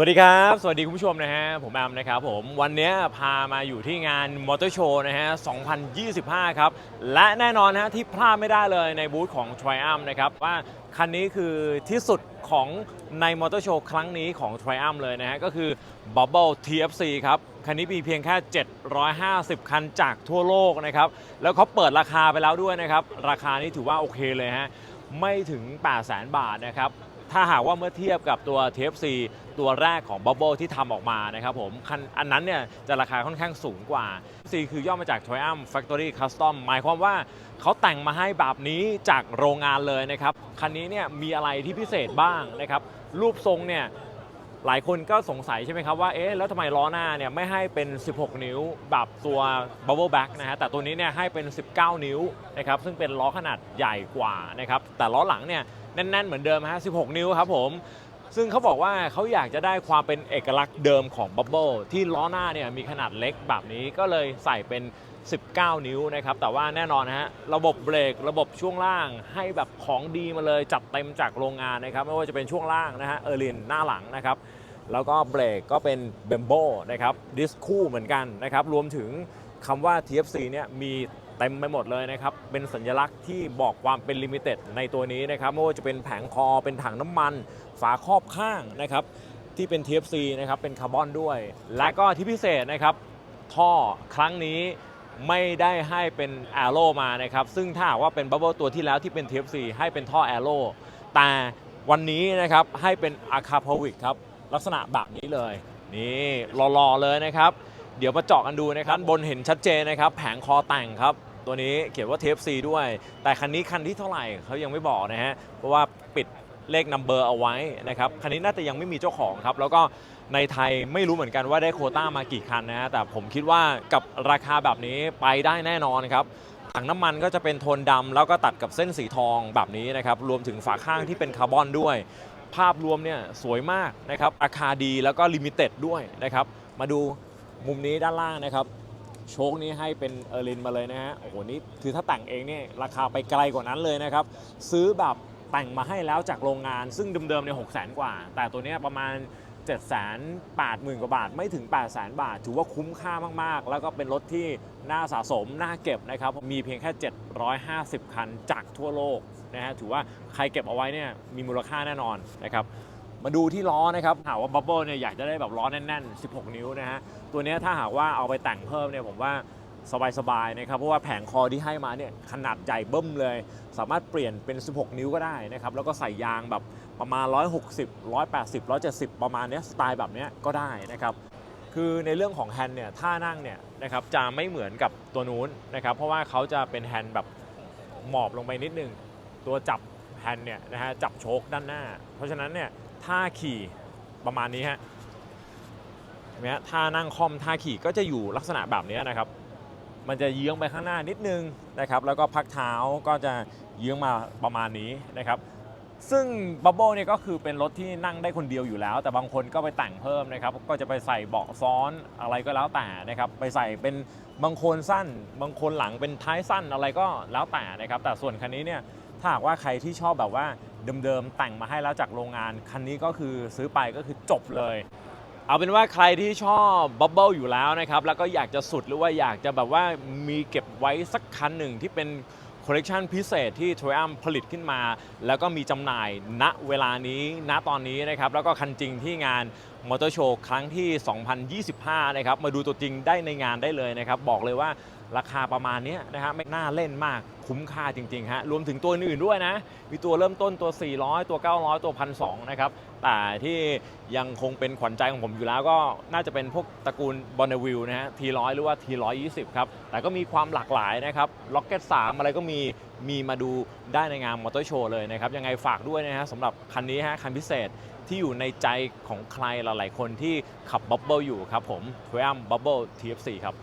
สวัสดีครับ สวัสดีคุณผู้ชมนะฮะ ผมแอมนะครับผม วันนี้พามาอยู่ที่งานมอเตอร์โชว์นะฮะ 2025 ครับ และแน่นอนนะฮะที่พลาดไม่ได้เลยในบูธของ Triumph นะครับ ว่าคันนี้คือที่สุดของในมอเตอร์โชว์ครั้งนี้ของ Triumph เลยนะฮะ ก็คือ Bubble TFC ครับ คันนี้มีเพียงแค่ 750 คันจากทั่วโลกนะครับ แล้วเขาเปิดราคาไปแล้วด้วยนะครับ ราคานี้ถือว่าโอเคเลยฮะ ไม่ถึง 800,000 บาทนะครับ ถ้าหากว่าเมื่อเทียบกับตัว TFC ตัวแรกของ Bubble ที่ทำออกมานะครับผมคันอันนั้นเนี่ยจะราคาค่อนข้างสูงกว่า C คือย่อมาจาก Triumph Factory Custom หมายความว่าเขาแต่งมาให้แบบนี้จากโรงงานเลยนะครับ คันนี้เนี่ยมีอะไรที่พิเศษบ้างนะครับ รูปทรงเนี่ยหลายคนก็สงสัยใช่ไหมครับว่า เอ๊ะ แล้วทำไมล้อหน้าเนี่ยไม่ให้เป็น 16 นิ้วแบบตัว Bubble Back นะฮะ แต่ตัวนี้เนี่ยให้เป็น 19 นิ้วนะครับ ซึ่งเป็นล้อขนาดใหญ่กว่านะครับ แต่ล้อหลังเนี่ย แน่น ๆ เหมือนเดิมฮะ 16 นิ้วครับผม ซึ่งเขาบอกว่าเขาอยากจะได้ความเป็นเอกลักษณ์เดิมของ Bubble ที่ล้อหน้าเนี่ยมีขนาดเล็กแบบนี้ก็เลยใส่เป็น 19 นิ้วนะครับ แต่ว่าแน่นอนนะฮะ ระบบเบรก ระบบช่วงล่างให้แบบของดีมาเลยจัดเต็มจากโรงงานนะครับ ไม่ว่าจะเป็นช่วงล่างนะฮะเออร์ลินหน้าหลังนะครับแล้วก็เบรกก็เป็นเบมโบนะครับดิสคู่เหมือนกันนะครับ รวมถึงคำว่า TFC เนี่ยมี เต็มไปหมดเลยนะครับ เป็นสัญลักษณ์ที่บอกความเป็นลิมิเต็ดในตัวนี้นะครับไม่ว่าจะเป็นแผงคอเป็นถังน้ำมัน ฝาครอบข้างนะครับ ที่เป็น TFC นะครับเป็นคาร์บอนด้วย และก็ที่พิเศษนะครับ ท่อครั้งนี้ไม่ได้ให้เป็นแอโร่มานะครับ ซึ่งถ้าว่าเป็นบับเบิลตัวที่แล้วที่เป็น TFC ให้เป็นท่อแอโร่แต่วันนี้นะครับให้เป็นอะคาพาวิกครับ ลักษณะแบบนี้เลย นี่รอๆเลยนะครับ เดี๋ยวมาเจาะกันดูนะครับ บนเห็นชัดเจนนะครับ แผงคอแต่งครับ ตัวนี้เขียนว่า TFC ด้วย แต่คันนี้คันที่เท่าไหร่เขายังไม่บอกนะฮะ เพราะว่าปิดเลขนัมเบอร์เอาไว้นะครับ คันนี้น่าจะยังไม่มีเจ้าของครับ แล้วก็ในไทยไม่รู้เหมือนกันว่าได้โคต้ามากี่คันนะฮะ แต่ผมคิดว่ากับราคาแบบนี้ไปได้แน่นอนครับถังน้ำมันก็จะเป็นโทนดำแล้วก็ตัดกับเส้นสีทองแบบนี้นะครับ รวมถึงฝาข้างที่เป็นคาร์บอนด้วย ภาพรวมเนี่ยสวยมากนะครับ ราคาดีแล้วก็ลิมิเต็ดด้วยนะครับ มาดูมุมนี้ด้านล่างนะครับ โชคนี้ให้เป็นเออรินมาเลยนะฮะโอ้โหนี่คือถ้าแต่งเองเนี่ยราคาไปไกลกว่านั้นเลยนะครับ ซื้อแบบแต่งมาให้แล้วจากโรงงานซึ่งเดิมๆเนี่ยหกแสนกว่า แต่ตัวนี้ประมาณ7 8 0 0 0 0กว่าบาท ไม่ถึง 8 0 0 0 0 0บาท ถือว่าคุ้มค่ามากๆ แล้วก็เป็นรถที่น่าสะสม น่าเก็บนะครับ มีเพียงแค่ 750 คันจากทั่วโลกนะฮะ ถือว่าใครเก็บเอาไว้เนี่ยมีมูลค่าแน่นอนนะครับ มาดูที่ล้อนะครับหากว่าบับเบิลเนี่ยอยากจะได้แบบล้อแน่นๆ 16 นิ้วนะฮะ ตัวนี้ถ้าหากว่าเอาไปแต่งเพิ่มเนี่ยผมว่าสบายๆนะครับ เพราะว่าแผงคอที่ให้มาเนี่ยขนาดใหญ่เบิ้มเลย สามารถเปลี่ยนเป็น 16 นิ้วก็ได้นะครับ แล้วก็ใส่ยางแบบประมาณ 160 180 170 ประมาณเนี้ยสไตล์แบบเนี้ยก็ได้นะครับคือในเรื่องของแฮนด์เนี่ยท่านั่งเนี่ยนะครับจะไม่เหมือนกับตัวนู้นนะครับ เพราะว่าเขาจะเป็นแฮนด์แบบหมอบลงไปนิดนึง ตัวจับแฮนด์เนี่ยนะฮะจับโชคด้านหน้า เพราะฉะนั้นเนี่ย ท่าขี่ประมาณนี้ฮะเห็นไหมฮะท่านั่งคอมท่าขี่ก็จะอยู่ลักษณะแบบนี้นะครับ มันจะเยื้องไปข้างหน้านิดนึงนะครับ แล้วก็พักเท้าก็จะเยื้องมาประมาณนี้นะครับซึ่งบับเบิลเนี่ยก็คือเป็นรถที่นั่งได้คนเดียวอยู่แล้ว แต่บางคนก็ไปแต่งเพิ่มนะครับ ก็จะไปใส่เบาะซ้อนอะไรก็แล้วแต่นะครับ ไปใส่เป็นบางคนสั้น บางคนหลังเป็นท้ายสั้นอะไรก็แล้วแต่นะครับ แต่ส่วนคันนี้เนี่ย ถ้าหากว่าใครที่ชอบแบบว่าเดิมๆแต่งมาให้แล้วจากโรงงาน คันนี้ก็คือซื้อไปก็คือจบเลย เอาเป็นว่าใครที่ชอบบับเบิลอยู่แล้วนะครับ แล้วก็อยากจะสุดหรือว่าอยากจะแบบว่ามีเก็บไว้สักคันหนึ่งที่เป็นคอลเลกชันพิเศษที่ Triumph ผลิตขึ้นมา แล้วก็มีจำหน่ายณเวลานี้ณตอนนี้นะครับ แล้วก็คันจริงที่งานมอเตอร์โชว์ครั้งที่ 2025 นะครับ มาดูตัวจริงได้ในงานได้เลยนะครับ บอกเลยว่าราคาประมาณนี้นะฮะไม่น่าเล่นมากคุ้มค่าจริงๆฮะรวมถึงตัวอื่นๆด้วยนะ มีตัวเริ่มต้นตัว 400 ตัว 900 ตัว 1,200 นะครับ แต่ที่ยังคงเป็นขวัญใจของผมอยู่แล้วก็น่าจะเป็นพวกตระกูลบอนเนวิลนะฮะทีร้อยหรือว่าทีร้อยยี่สิบครับ แต่ก็มีความหลากหลายนะครับล็อกเก็ตสามอะไรก็มีมีมาดูได้ในงานมอเตอร์โชว์เลยนะครับ ยังไงฝากด้วยนะฮะสำหรับคันนี้ฮะคันพิเศษ ที่อยู่ในใจของใครหลาย ๆ คนที่ขับบับเบิลอยู่ครับผม t r i u m p Bubble TFC ครับ